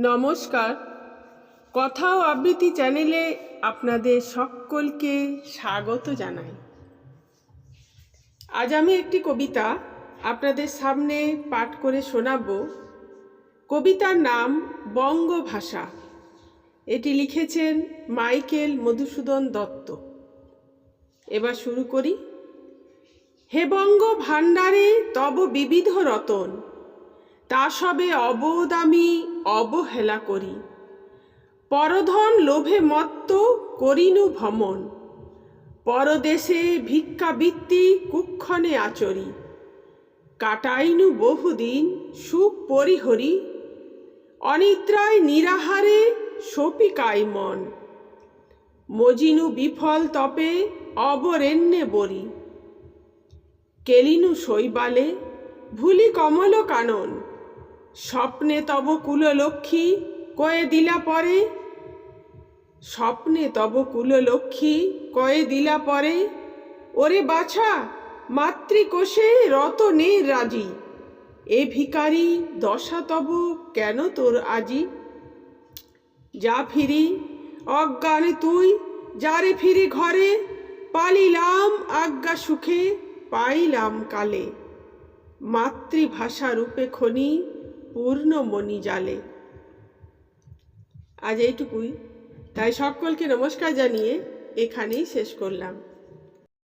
নমস্কার। কথা ও আবৃত্তি চ্যানেলে আপনাদের সকলকে স্বাগত জানাই। আজ আমি একটি কবিতা আপনাদের সামনে পাঠ করে শোনাব। কবিতার নাম বঙ্গভাষা। এটি লিখেছেন মাইকেল মধুসূদন দত্ত। এবার শুরু করি। হে বঙ্গ ভাণ্ডারে তব বিবিধ রতন। তা সবে অবোধ আমি অবহেলা করি। পরধন লোভে মত্ত করিনু ভ্রমণ। পরদেশে ভিক্ষাবৃত্তি কুক্ষণে আচরি। কাটাইনু বহুদিন সুখ পরিহরি। অনিদ্রায় নিরাহারে সপিকাই মন। মজিনু বিফল তপে অবরেণ্যে বরি। কেলিনু শৈবালে ভুলি কমল কানন। স্বপ্নে তব কুললক্ষ্মী, কয়ে দিলা পরে? স্বপ্নে তব কুললক্ষ্মী, কয়ে দিলা পরে? ওরে বাছা, মাতৃকোষে রতনে রাজি। এ ভিকারি দশা তব কেন তোর আজি? যা ফিরি, অজ্ঞানে তুই, যারে ফিরি ঘরে? পালিলাম আজ্ঞা সুখে, পাইলাম কালে। মাতৃভাষা রূপে খনি পূর্ণমণি জালে। আজ এইটুকুই। তাই সকলকে নমস্কার জানিয়ে এখানেই শেষ করলাম।